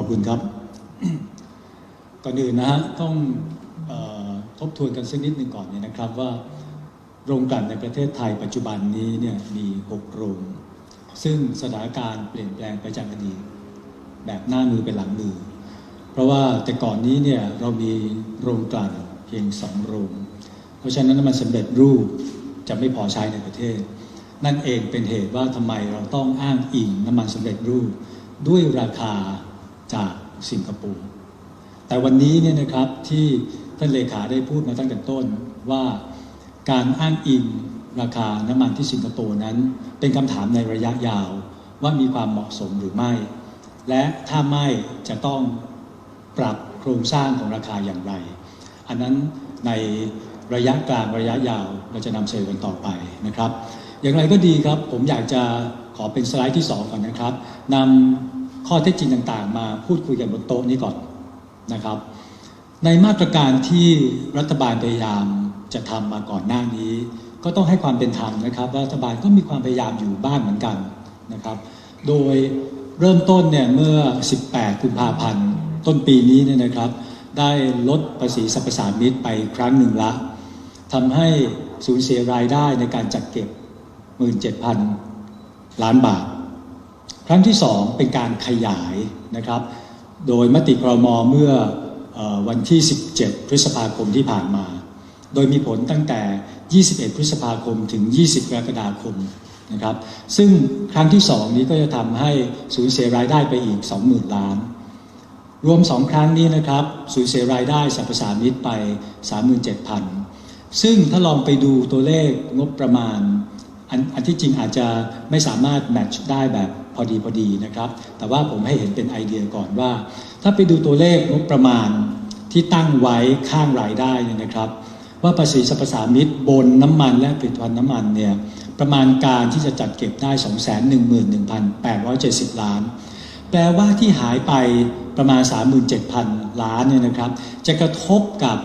อบคุณครับ ก่อนอื่นนะฮะต้องออทบทวนกันสักนิดหนึ่งก่อนเนี่ยนะครับว่า โรงกลั่นในประเทศไทยปัจจุบันนี้เนี่ยมี6โรง ซึ่งสถานการณ์เปลี่ยนแปลงไปจากอดีตแบบหน้ามือเป็นหลังมือ เพราะว่าแต่ก่อนนี้เนี่ยเรามีโรงกลั่นเพียงสองโรง เพราะฉะนั้นน้ำมันสำเร็จรูปจะไม่พอใช้ในประเทศ นั่นเองเป็นเหตุว่าทำไมเราต้องอ้างอิงน้ำมันสำเร็จรูปด้วยราคา จากสิงคโปร์แต่วันนี้เนี่ยนะครับที่ท่านเลขาได้พูดมาตั้งแต่ต้นว่าการอ้างอิงราคาน้ำมันที่สิงคโปร์นั้น เป็นคำถามในระยะยาว ว่ามีความเหมาะสมหรือไม่ และถ้าไม่จะต้องปรับโครงสร้างของราคาอย่างไร อันนั้นในระยะกลางระยะยาวเราจะนำเสนอกันต่อไปนะครับ อย่างไรก็ดีครับผมอยากจะขอเป็นสไลด์ที่ 2 ก่อนนะครับนำ ข้อเท็จจริงต่างๆ มาพูดคุยกันบนโต๊ะนี้ก่อนนะครับ ในมาตรการที่รัฐบาลพยายามจะทำมาก่อนหน้านี้ ก็ต้องให้ความเป็นธรรมนะครับรัฐบาลก็มีความพยายามอยู่บ้างเหมือนกันนะครับ โดยเริ่มต้นเนี่ยเมื่อ 18 กุมภาพันธ์ต้นปีนี้เนี่ยนะครับ ได้ลดภาษีสรรพสามิตไปครั้งหนึ่งละทำให้สูญเสียรายได้ในการจัดเก็บ 17,000 ล้านบาท ครั้งที่ 2 เป็นการขยายนะครับ โดยมติครมเมื่ออวันที่ 17 พฤษภาคมที่ผ่านมา โดยมีผลตั้งแต่ 21 พฤษภาคมถึง 20 กรกฎาคมนะครับ ซึ่งครั้งที่ 2 นี้ก็จะทำให้สูญเสียรายได้ไปอีก 20,000 ล้าน รวม 2 ครั้งนี้นะครับสูญเสียรายได้สรรพสามิตไป 37,000 ซึ่งถ้าลองไปดูตัวเลขงบประมาณออันที่จริงอาจจะไม่สามารถแมทช์ได้แบบพอดีพอดีนะครับ แต่ว่าผมให้เห็นเป็นไอเดียก่อนว่า ถ้าไปดูตัวเลขงบประมาณที่ตั้งไว้ข้างรายได้เนี่ยนะครับ ว่าภาษีสรรพสามิตบนน้ำมันและผลิตภัณฑ์น้ำมันเนี่ยประมาณการที่จะจัดเก็บได้ 211,870 ล้าน แปลว่าที่หายไปประมาณ 37,000 ล้านเนี่ยนะครับ จะกระทบกับ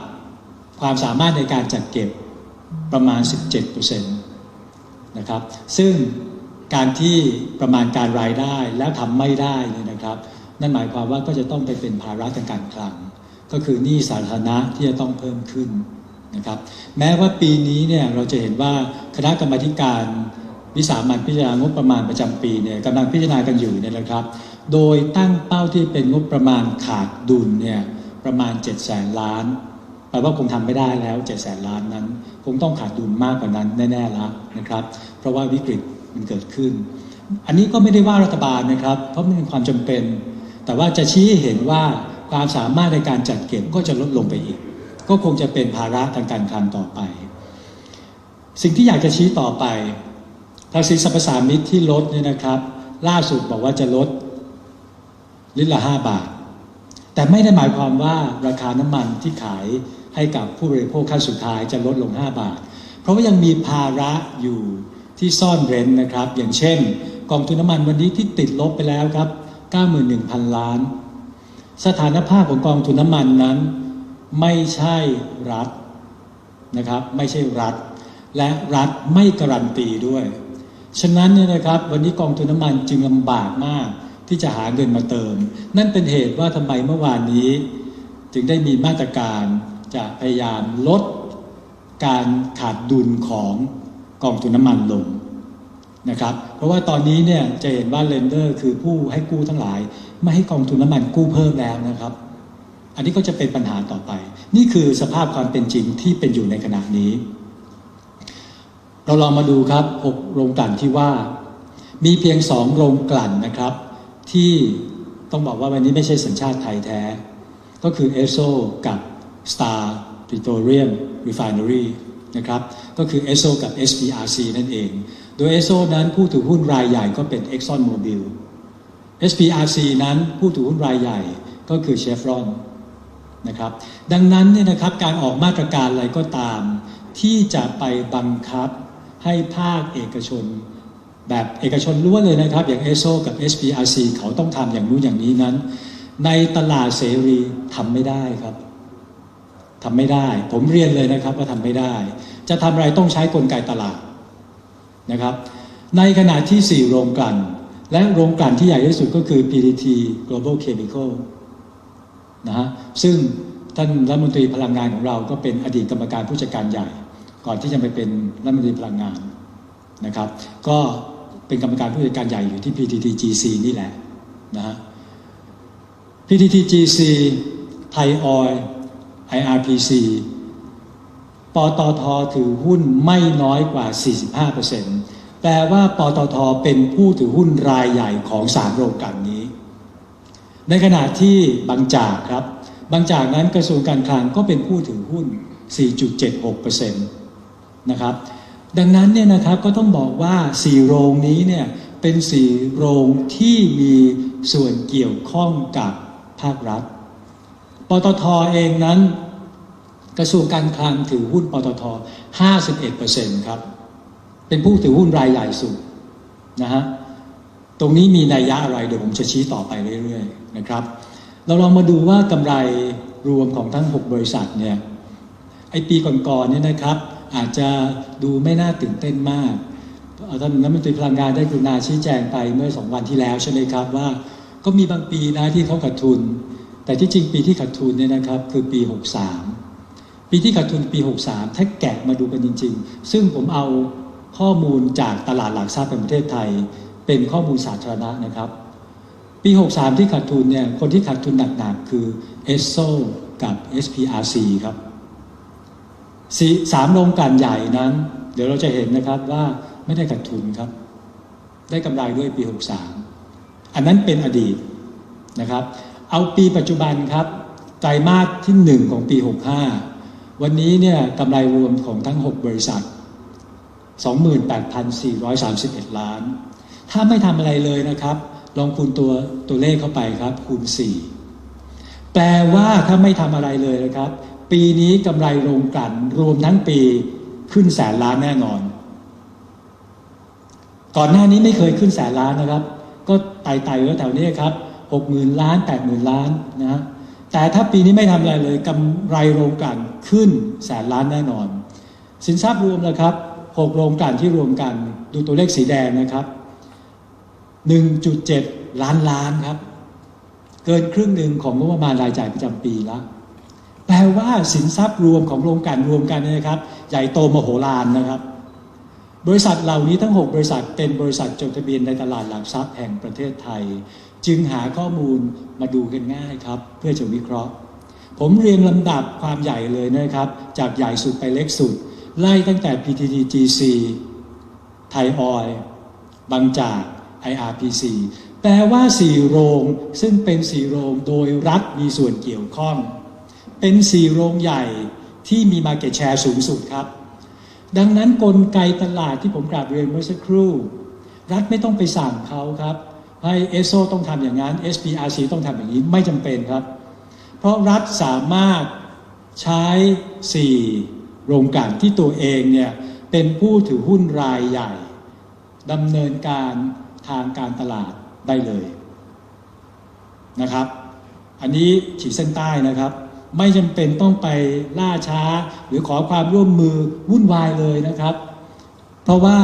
ความสามารถในการจัดเก็บประมาณ 17%นะครับ ซึ่ง การที่ประมาณการรายได้แล้วทำไม่ได้เนี่ยนะครับ นั่นหมายความว่าก็จะต้องไปเป็นภาระทางการคลัง ก็คือหนี้สาธารณะที่จะต้องเพิ่มขึ้นนะครับ แม้ว่าปีนี้เนี่ยเราจะเห็นว่าคณะกรรมธิการวิสามันพิจารณางบประมาณประจำปีเนี่ยกำลังพิจารณากันอยู่เนี่ยนะครับ โดยตั้งเป้าที่เป็นงบประมาณขาดดุลเนี่ยประมาณ7 0 0แสนล้านแปลว่าคงทำไม่ได้แล้ว7 0 0แสนล้านนั้น คงต้องขาดดุลมากกว่านั้นแน่ๆแล้วนะครับ เพราะว่าวิกฤต มันเกิดขึ้น อันนี้ก็ไม่ได้ว่ารัฐบาลนะครับ เพราะมันเป็นความจำเป็น แต่ว่าจะชี้ให้เห็นว่าความสามารถในการจัดเก็บก็จะลดลงไปอีก ก็คงจะเป็นภาระทางการคลังต่อไป สิ่งที่อยากจะชี้ต่อไปภาษีสรรพสามิตที่ลดเนี่ยนะครับ ล่าสุดบอกว่าจะลดลิตรละ5บาท แต่ไม่ได้หมายความว่าราคาน้ำมันที่ขายให้กับผู้บริโภคขั้นสุดท้ายจะลดลง 5 บาท เพราะว่ายังมีภาระอยู่ ที่ซ่อนเร้นนะครับ อย่างเช่น กองทุนน้ำมันวันนี้ที่ติดลบไปแล้วครับ 91,000 ล้าน สถานภาพของกองทุนน้ำมันนั้น ไม่ใช่รัฐนะครับ ไม่ใช่รัฐ และรัฐไม่การันตีด้วย ฉะนั้นเนี่ยนะครับวันนี้กองทุนน้ำมันจึงลำบากมากที่จะหาเงินมาเติม นั่นเป็นเหตุว่าทำไมเมื่อวานนี้ จึงได้มีมาตรการจะพยายามลดการขาดดุลของ กองทุนน้ำมันลงนะครับ เพราะว่าตอนนี้เนี่ยจะเห็นว่าเลนเดอร์คือผู้ให้กู้ทั้งหลาย ไม่ให้กองทุนน้ำมันกู้เพิ่มแล้วนะครับ อันนี้ก็จะเป็นปัญหาต่อไป นี่คือสภาพความเป็นจริงที่เป็นอยู่ในขณะนี้ เราลองมาดูครับ6โรงกลั่นที่ว่า มีเพียง2โรงกลั่นนะครับ ที่ต้องบอกว่าวันนี้ไม่ใช่สัญชาติไทยแท้ ก็คือเอโซกับ Star Petroleum Refinery นะครับ ก็คือเอโซกับ SPRC นั่นเอง โดยเอโซนั้นผู้ถือหุ้นรายใหญ่ก็เป็น Exxon Mobil SPRC นั้นผู้ถือหุ้นรายใหญ่ก็คือ Chevron นะครับ ดังนั้นเนี่ยนะครับการออกมาตรการอะไรก็ตาม ที่จะไปบังคับให้ภาคเอกชน แบบเอกชนล้วนเลยนะครับ อย่าง ESO กับ SPRC เขาต้องทำอย่างนู้นอย่างนี้นั้น ในตลาดเสรีทำไม่ได้ครับ ทำไม่ได้ ผมเรียนเลยนะครับว่าทำไม่ได้ จะทำอะไรต้องใช้กลไกตลาดนะครับ ในขณะที่ 4 โรงกลั่น และโรงกลั่นที่ใหญ่ที่สุดก็คือ PTT Global Chemical นะฮะซึ่งท่านรัฐมนตรีพลังงานของเราก็เป็นอดีตกรรมการผู้จัดการใหญ่ ก่อนที่จะไปเป็นรัฐมนตรีพลังงานนะครับ ก็เป็นกรรมการผู้จัดการใหญ่อยู่ที่ PTTGC นี่แหละนะฮะ PTTGC ไทยออย IRPC ปตทถือหุ้นไม่น้อยกว่า 45%แปลว่าปตทเป็นผู้ถือหุ้นรายใหญ่ของสามโรงกลั่นนี้ ในขณะที่บางจากครับ บางจากนั้นกระทรวงการคลังก็เป็นผู้ถือหุ้น 4.76%นะครับดังนั้นเนี่ยนะครับก็ต้องบอกว่า4โรงนี้เนี่ยเป็น4โรงที่มีส่วนเกี่ยวข้องกับภาครัฐ ปตทเองนั้น กระทรวงการคลังถือหุ้นปตท 51%ครับ เป็นผู้ถือหุ้นรายใหญ่สุดนะฮะตรงนี้มีนัยยะอะไรเดี๋ยวผมจะชี้ต่อไปเรื่อยๆนะครับ เราลองมาดูว่ากำไรรวมของทั้ง 6 บริษัทเนี่ยไอปีก่อนๆเนี่ยนะครับ อาจจะดูไม่น่าตื่นเต้นมากท่านรัฐมนตรีพลังงานได้กรุณาชี้แจงไปเมื่อสองวันที่แล้วใช่ไหมครับว่า ก็มีบางปีนะที่เขาขาดทุน แต่ที่จริงปีที่ขาดทุนเนี่ยนะครับคือปี 63 ปีที่ขาดทุนปี 63 ถ้าแกะมาดูกันจริง ๆ ซึ่งผมเอาข้อมูลจากตลาดหลักทรัพย์แห่งประเทศไทย เป็นข้อมูลสาธารณะนะครับ ปี 63 ที่ขาดทุนเนี่ยคนที่ขาดทุนหนักๆคือ e s s o กับ SPRC ครับสสามโรงกลั่นใหญ่นั้น เดี๋ยวเราจะเห็นนะครับว่าไม่ได้ขาดทุนครับ ได้กำไรด้วยปี 63 อันนั้นเป็นอดีตนะครับ เอาปีปัจจุบันครับ ไตรมาสที่ 1 ของปี 65 วันนี้เนี่ยกำไรรวมของทั้ง 6 บริษัท 28,431 ล้าน ถ้าไม่ทำอะไรเลยนะครับ ลองคูณตัวตัวเลขเข้าไปครับ คูณ 4 แปลว่าถ้าไม่ทำอะไรเลยนะครับ ปีนี้กำไรโรงกลั่นรวมทั้งปีขึ้นแสนล้านแน่นอน ก่อนหน้านี้ไม่เคยขึ้นแสนล้านนะครับ ก็ไต่ๆไว้แถวนี้ครับ หกหมื่นล้านแปดหมื่นล้านนะแต่ถ้าปีนี้ไม่ทำอะไรเลยกำไรโรงกลั่นขึ้นแสนล้านแน่นอน สินทรัพย์รวมแล้วครับหกโรงกลั่นที่รวมกัน ดูตัวเลขสีแดงนะครับ1.7ล้านล้านครับ เกินครึ่งหนึ่งของงบประมาณรายจ่ายประจำปีแล้วแปลว่าสินทรัพย์รวมของโรงกลั่นรวมกันเนี่ยนะครับ ใหญ่โตมโหฬารนะครับ บริษัทเหล่านี้ทั้ง 6 บริษัทเป็นบริษัทจดทะเบียนในตลาดหลักทรัพย์แห่งประเทศไทย จึงหาข้อมูลมาดูกันง่ายครับ เพื่อจะวิเคราะห์ ผมเรียงลำดับความใหญ่เลยนะครับ จากใหญ่สุดไปเล็กสุด ไล่ตั้งแต่ PTTGC ไทยออยบางจาก IRPC แปลว่า4โรงซึ่งเป็น4โรงโดยรัฐมีส่วนเกี่ยวข้อง เป็น4โรงใหญ่ที่มี Market Share สูงสุดครับ ดังนั้นกลไกตลาดที่ผมกราบเรียนเมื่อสักครู่ รัฐไม่ต้องไปสั่งเขาครับ ให้เอสโซต้องทำอย่างนั้น SPRC ต้องทำอย่างนี้ไม่จำเป็นครับ เพราะรัฐสามารถใช้ 4 โรงกลั่นที่ตัวเองเนี่ยเป็นผู้ถือหุ้นรายใหญ่ดำเนินการทางการตลาดได้เลยนะครับ อันนี้ขีดเส้นใต้นะครับ ไม่จำเป็นต้องไปล่าช้าหรือขอความร่วมมือวุ่นวายเลยนะครับ เพราะว่า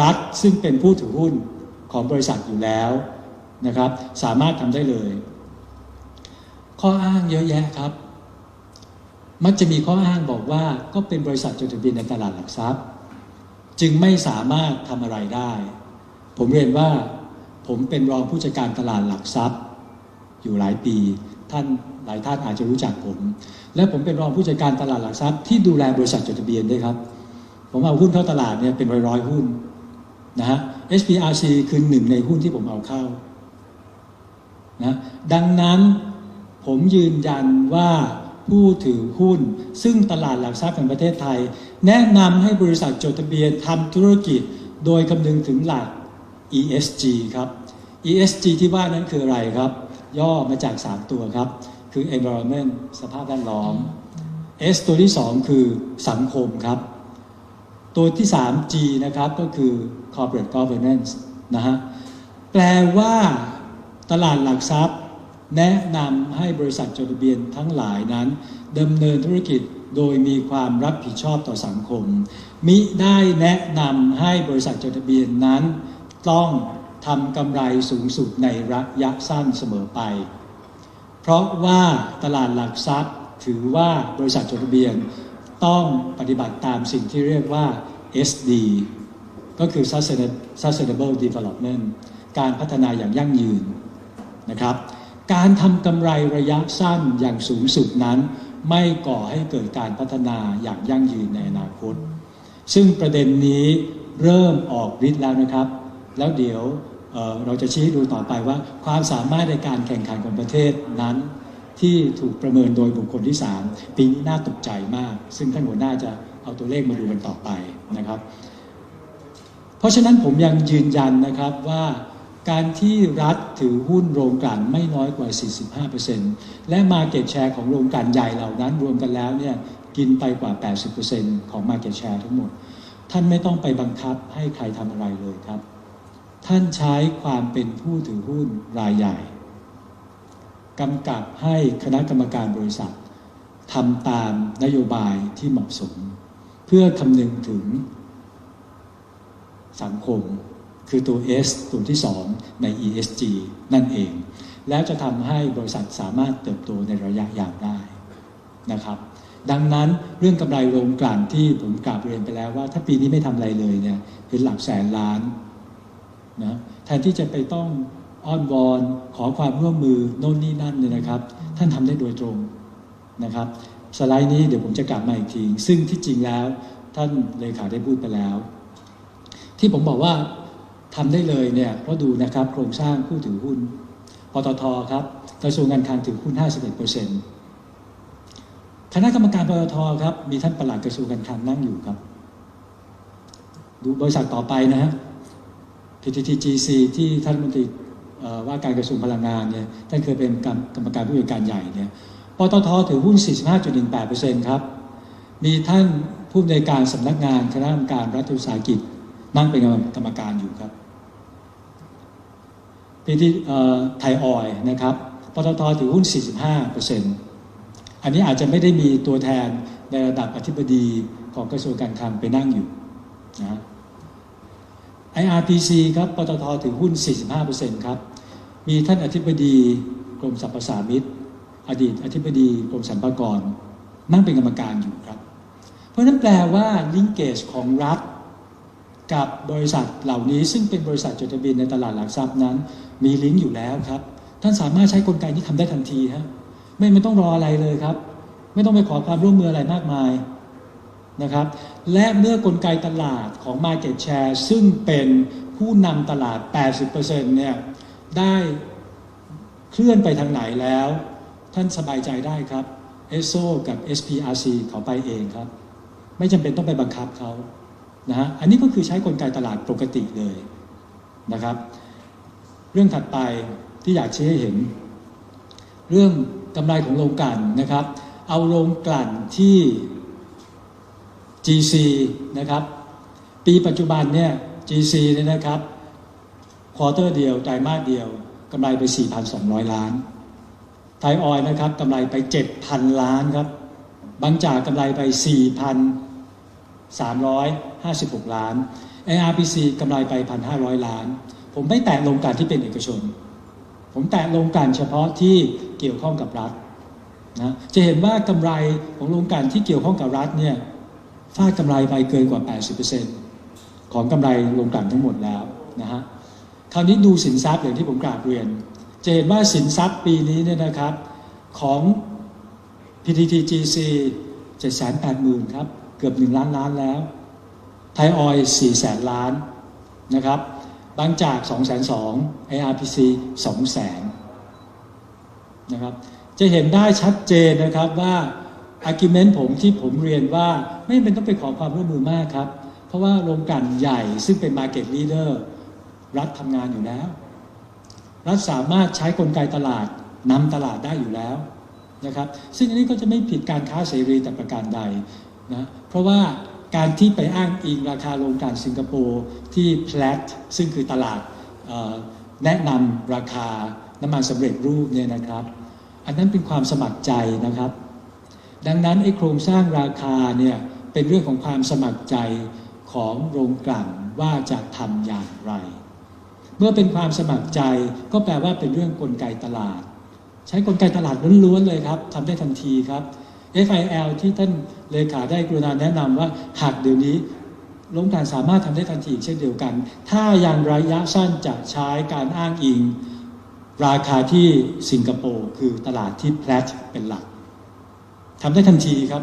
รัฐซึ่งเป็นผู้ถือหุ้นของบริษัทอยู่แล้ว นะครับ สามารถทำได้เลย ข้ออ้างเยอะแยะครับ มักจะมีข้ออ้างบอกว่าก็เป็นบริษัทจดทะเบียนในตลาดหลักทรัพย์ จึงไม่สามารถทำอะไรได้ ผมเรียนว่าผมเป็นรองผู้จัดการตลาดหลักทรัพย์ อยู่หลายปี ท่านหลายท่านอาจจะรู้จักผม และผมเป็นรองผู้จัดการตลาดหลักทรัพย์ที่ดูแลบริษัทจดทะเบียนด้วยครับ ผมเอาหุ้นเข้าตลาดเนี่ยเป็นร้อยร้อยหุ้นนะฮะ SPRC คือหนึ่งในหุ้นที่ผมเอาเข้า นะดังนั้นผมยืนยันว่าผู้ถือหุ้น ซึ่งตลาดหลักทรัพย์แห่งประเทศไทย แนะนำให้บริษัทจดทะเบียนทำธุรกิจ โดยคำนึงถึงหลัก ESG ครับ ESG ที่ว่านั้นคืออะไรครับ ย่อมาจาก 3 ตัวครับ คือ environment สภาพแวดล้อม S ตัวที่ 2 คือสังคมครับ ตัวที่ 3 G นะครับ ก็คือ corporate governance นะฮะ แปลว่า ตลาดหลักทรัพย์ แนะนำให้บริษัทจดทะเบียนทั้งหลายนั้นดำเนินธุรกิจโดยมีความรับผิดชอบต่อสังคม มิได้แนะนำให้บริษัทจดทะเบียนนั้น ต้องททำกำไรสูงสุดในระยะสั้นเสมอไป เพราะว่าตลาดหลักทรัพย์ถือว่าบริษัทจดทะเบียนต้องปฏิบัติตามสิ่งที่เรียกว่า SD ก็คือ Sustainable Development การพัฒนาอย่างยั่งยืน นะครับ การทำกำไรระยะสั้นอย่างสูงสุดนั้น ไม่ก่อให้เกิดการพัฒนาอย่างยั่งยืนในอนาคต ซึ่งประเด็นนี้เริ่มออกฤทธิ์แล้วนะครับ แล้วเดี๋ยวเเราจะชี้ให้ดูต่อไปว่าความสามารถในการแข่งขันของประเทศนั้นที่ถูกประเมินโดยบุคคลที่ 3 ปีนี้น่าตกใจมาก ซึ่งท่านหัวหน้าจะเอาตัวเลขมาดูกันต่อไปนะครับ เพราะฉะนั้นผมยังยืนยันนะครับว่า การที่รัฐถือหุ้นโรงกลั่นไม่น้อยกว่า 45%และมาเก็ตแชร์ของโรงกลั่นใหญ่เหล่านั้นรวมกันแล้วเนี่ยกินไปกว่า 80%ของมาเก็ตแชร์ทั้งหมด ท่านไม่ต้องไปบังคับให้ใครทำอะไรเลยครับ ท่านใช้ความเป็นผู้ถือหุ้นรายใหญ่กำกับให้คณะกรรมการบริษัททำตามนโยบายที่เหมาะสม เพื่อคำนึงถึงสังคม คือตัว S ตัวที่ 2 ใน ESG นั่นเอง แล้วจะทำให้บริษัทสามารถเติบโตในระยะยาวได้นะครับดังนั้นเรื่องกำไรโรงกลั่นที่ผมกราบเรียนไปแล้วว่า ถ้าปีนี้ไม่ทำอะไรเลยเนี่ยเป็นหลักแสนล้านนะแทนที่จะไปต้องอ้อนวอนขอความร่วมมือโน่นนี่นั่นเนี่ยนะครับ ท่านทำได้โดยตรงนะครับสไลด์นี้เดี๋ยวผมจะกลับมาอีกที ซึ่งที่จริงแล้วท่านเลขาได้พูดไปแล้ว ที่ผมบอกว่า ทำได้เลยเนี่ยเพราะดูนะครับโครงสร้างผู้ถือหุ้นปตทครับกระทรวงการคลังถือหุ้น 51%คณะกรรมการปตทครับมีท่านประหลัดกระทรวงการคลังนั่งอยู่ครับ ดูบริษัทต่อไปนะฮะ PTTGC ที่ท่านมนตรีว่าการกระทรวงพลังงานเนี่ยท่านเคยเป็นกรรมการผู้จัดการใหญ่เนี่ยปตทถือหุ้น 45.18%ครับ มีท่านผู้ในการสำนักงานคณะกรรมการรัฐวิสาหกิจนั่งเป็นกรรมการอยู่ครับ พีทีไทยออยนะครับปตทถือหุ้น 45%อันนี้อาจจะไม่ได้มีตัวแทนในระดับอธิบดีของกระทรวงการคลังไปนั่งอยู่นะ IRPC ครับปตทถือหุ้น 45%ครับ มีท่านอธิบดีกรมสรรพสามิตอดีตอธิบดีกรมสรรพากรนั่งเป็นกรรมการอยู่ครับ เพราะนั้นแปลว่าลิงเกจของรัฐ กับบริษัทเหล่านี้ ซึ่งเป็นบริษัทจดทะเบียนในตลาดหลักทรัพย์นั้น มีลิงก์อยู่แล้วครับ ท่านสามารถใช้กลไกนี้ทำได้ทันทีฮะไม่ไม่ต้องรออะไรเลยครับ ไม่ต้องไปขอความร่วมมืออะไรมากมายนะครับ และเมื่อกลไกตลาดของ Market Share ซึ่งเป็นผู้นำตลาด 80%เนี่ยได้เคลื่อนไปทางไหนแล้ว ท่านสบายใจได้ครับ ESO กับ SPRC เขาไปเองครับ ไม่จำเป็นต้องไปบังคับเขา นะฮะอันนี้ก็คือใช้กลไกตลาดปกติเลยนะครับ เรื่องถัดไปที่อยากชี้ให้เห็น เรื่องกำไรของโรงกลั่นนะครับ เอาโรงกลั่นที่ GC นะครับ ปีปัจจุบันเนี่ย GC เนี่ยนะครับควอเตอร์เดียวไตรมาสเดียวกำไรไป 4,200 ล้านไทยออยนะครับกำไรไป 7,000 ล้านครับบางจากกำไรไป 356 ล้าน ARPC กำไรไป 1,500 ล้าน ผมไม่แตะโรงการที่เป็นเอกชน ผมแตะโรงการเฉพาะที่เกี่ยวข้องกับรัฐนะจะเห็นว่ากำไรของโรงการที่เกี่ยวข้องกับรัฐเนี่ยฟาดกำไรไปเกินกว่า 80%ของกำไรโรงกลั่นทั้งหมดแล้วนะฮะคราวนี้ดูสินทรัพย์อย่างที่ผมกราบเรียน จะเห็นว่าสินทรัพย์ปีนี้เนี่ยนะครับของ PTTGC 780,000 ครับ เกือบ 1 ล้านล้านแล้ว ไทยออย4แสนล้านนะครับบางจาก2 2 0 0 0 ARPC 2แสนนะครับ จะเห็นได้ชัดเจนนะครับว่าอาร์กิเมนต์ผมที่ผมเรียนว่าไม่เป็นต้องไปขอความร่วมมือมากครับ เพราะว่าโรงกันใหญ่ซึ่งเป็น Market Leader รัฐทำงานอยู่แล้ว รัฐสามารถใช้กลไกตลาดนำตลาดได้อยู่แล้วนะครับ ซึ่งอันนี้ก็จะไม่ผิดการค้าเสรีแต่ประการใด นะเพราะว่าการที่ไปอ้างอิงราคาโรงกลั่นสิงคโปร์ที่แพลตซึ่งคือตลาดแนะนำราคาน้ำมันสำเร็จรูปเนี่ยนะครับ อันนั้นเป็นความสมัครใจนะครับ ดังนั้นไอ้โครงสร้างราคาเนี่ยเป็นเรื่องของความสมัครใจของโรงกลั่นว่าจะทำอย่างไร เมื่อเป็นความสมัครใจก็แปลว่าเป็นเรื่องกลไกตลาด ใช้กลไกตลาดล้วนๆเลยครับทำได้ทันทีครับ FIL ที่ท่านเลขาได้กรุณาแนะนำว่าหากเดี๋ยวนี้โรงการสามารถทำได้ทันทีเช่นเดียวกัน ถ้ายังระยะสั้นจะใช้การอ้างอิง ราคาที่สิงคโปร์คือตลาดที่แพลตเป็นหลักทำได้ทันทีครับ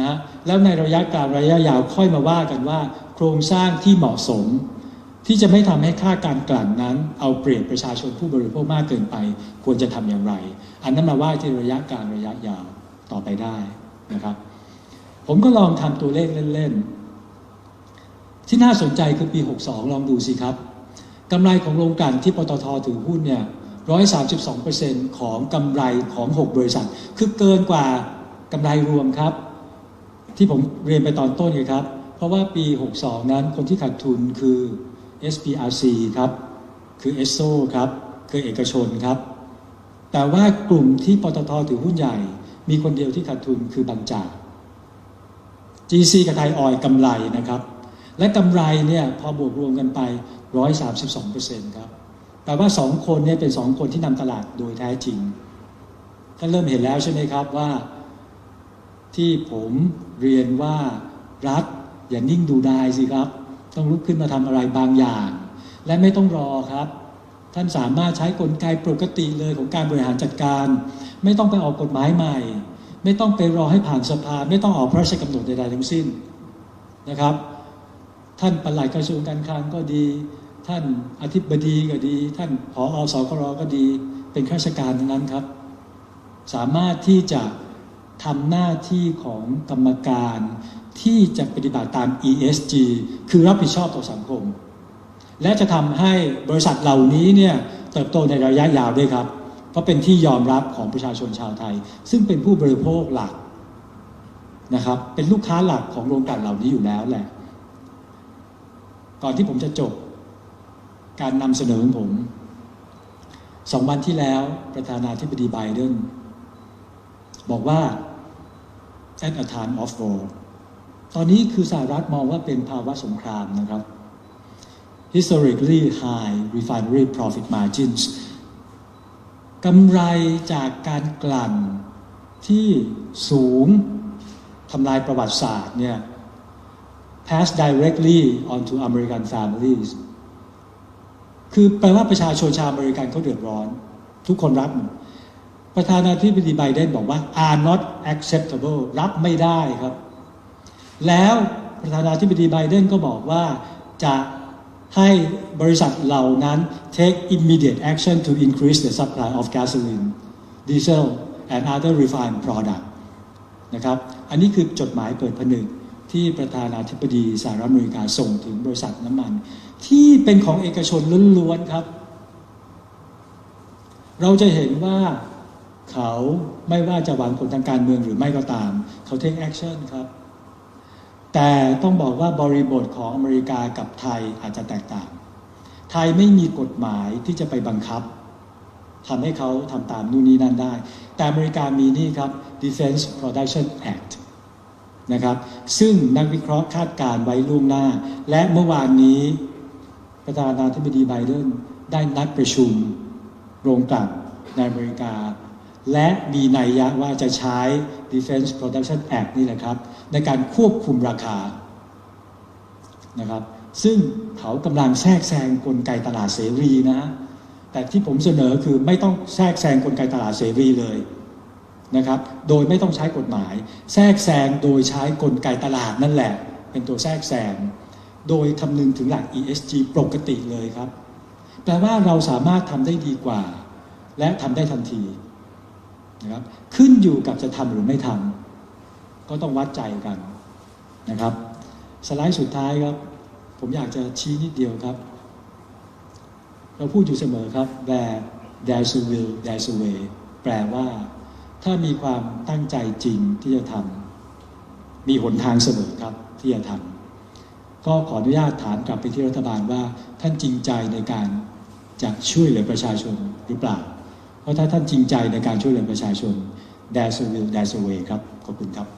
นะแล้วในระยะกลางระยะยาวค่อยมาว่ากันว่า โครงสร้างที่เหมาะสม ที่จะไม่ทำให้ค่าการกลั่นนั้น เอาเปรียบประชาชนผู้บริโภคมากเกินไป ควรจะทำอย่างไร อันนั้นมาว่าที่ระยะกลางระยะยาว ต่อไปได้นะครับ ผมก็ลองทำตัวเลขเล่นๆ ที่น่าสนใจคือปี 62 ลองดูสิครับกำไรของโรงกลั่นที่ปตทถือหุ้นเนี่ย132%ของกำไรของ 6 บริษัท คือเกินกว่ากำไรรวมครับ ที่ผมเรียนไปตอนต้นไงครับ เพราะว่าปี 62 นั้นคนที่ขาดทุนคือ SPRC ครับ คือ e s s o ครับ คือเอกชนครับ แต่ว่ากลุ่มที่ปตทถือหุ้นใหญ่ มีคนเดียวที่ขาดทุนคือบางจาก GC กับไทยออยกำไรนะครับ และกำไรเนี่ยพอบวกรวมกันไป 132%ครับแต่ว่าสองคนเนี่ยเป็นสองคนที่นำตลาดโดยแท้จริง ท่านเริ่มเห็นแล้วใช่ไหมครับว่าที่ผมเรียนว่ารัฐอย่านิ่งดูดายสิครับ ต้องลุกขึ้นมาทำอะไรบางอย่าง และไม่ต้องรอครับ ท่านสามารถใช้กลไกปกติเลยของการบริหารจัดการ ไม่ต้องไปออกกฎหมายใหม่ ไม่ต้องไปรอให้ผ่านสภา ไม่ต้องออกพระราชกำหนดใดๆทั้งสิ้นนะครับ ท่านปลัดกระทรวงการคลังก็ดี ท่านอธิบดีก็ดี ท่านผออสครก็ดี เป็นข้าราชการทั้งนั้นครับ สามารถที่จะทำหน้าที่ของกรรมการที่จะปฏิบัติตาม ESG คือรับผิดชอบต่อสังคม และจะทำให้บริษัทเหล่านี้เนี่ยเติบโตในระยะยาวด้วยครับ เพราะเป็นที่ยอมรับของประชาชนชาวไทย ซึ่งเป็นผู้บริโภคหลักนะครับเป็นลูกค้าหลักของโรงกลั่นเหล่านี้อยู่แล้วแหละ ก่อนที่ผมจะจบ การนำเสนอของผมสองวันที่แล้วประธานาธิบดีไบเดนบอกว่า at a time of war ตอนนี้คือสหรัฐมองว่าเป็นภาวะสงครามนะครับ historically high refinery profit margins กำไรจากการกลั่นที่สูงทำลายประวัติศาสตร์เนี่ย pass directly onto American families คือแปลว่าประชาชนชาวอเมริกันเขาเดือดร้อน ทุกคนรับ ประธานาธิบดีไบเดนบอกว่า are not acceptable รับไม่ได้ครับ แล้วประธานาธิบดีไบเดนก็บอกว่าจะ ให้บริษัทเหล่านั้น take immediate action to increase the supply of gasoline diesel and other refined product นะครับ อันนี้คือจดหมายเปิดผนึกที่ประธานาธิบดีสหรัฐอเมริกาส่งถึงบริษัทน้ำมัน ที่เป็นของเอกชนล้วนๆครับ เราจะเห็นว่าเขาไม่ว่าจะหวังผลทางการเมืองหรือไม่ก็ตาม เขา take action ครับ แต่ต้องบอกว่าบริบทของอเมริกากับไทยอาจจะแตกต่าง ไทยไม่มีกฎหมายที่จะไปบังคับทำให้เขาทำตามนู่นนี่นั่นได้ แต่อเมริกามีนี่ครับ Defense Production Act นะครับ ซึ่งนักวิเคราะห์คาดการไว้ล่วงหน้า และเมื่อวานนี้ ประธานาธิบดีไบเดนได้นัดประชุมโรงกลั่นในอเมริกา และมีนัยยะว่าจะใช้ Defense Production Act นี่แหละครับ ในการควบคุมราคานะครับ ซึ่งเขากำลังแทรกแซงกลไกตลาดเสรีนะ แต่ที่ผมเสนอคือไม่ต้องแทรกแซงกลไกตลาดเสรีเลยนะครับ โดยไม่ต้องใช้กฎหมาย แทรกแซงโดยใช้กลไกตลาดนั่นแหละ เป็นตัวแทรกแซง โดยคำนึงถึงหลัก ESG ปกติเลยครับ แปลว่าเราสามารถทำได้ดีกว่า และทำได้ทันที นะครับขึ้นอยู่กับจะทำหรือไม่ทำก็ต้องวัดใจกันนะครับ สไลด์สุดท้ายครับ ผมอยากจะชี้นิดเดียวครับ เราพูดอยู่เสมอครับ where there's a will there's a way แปลว่า ถ้ามีความตั้งใจจริงที่จะทำมีหนทางเสมอครับที่จะทำก็ขออนุญาตถามกลับไปที่รัฐบาลว่า ท่านจริงใจในการจะช่วยเหลือประชาชนหรือเปล่า ราะถ้าท่านจริงใจในการช่วยเหลือประชาชน there's a will there's a way ครับ ขอบคุณครับ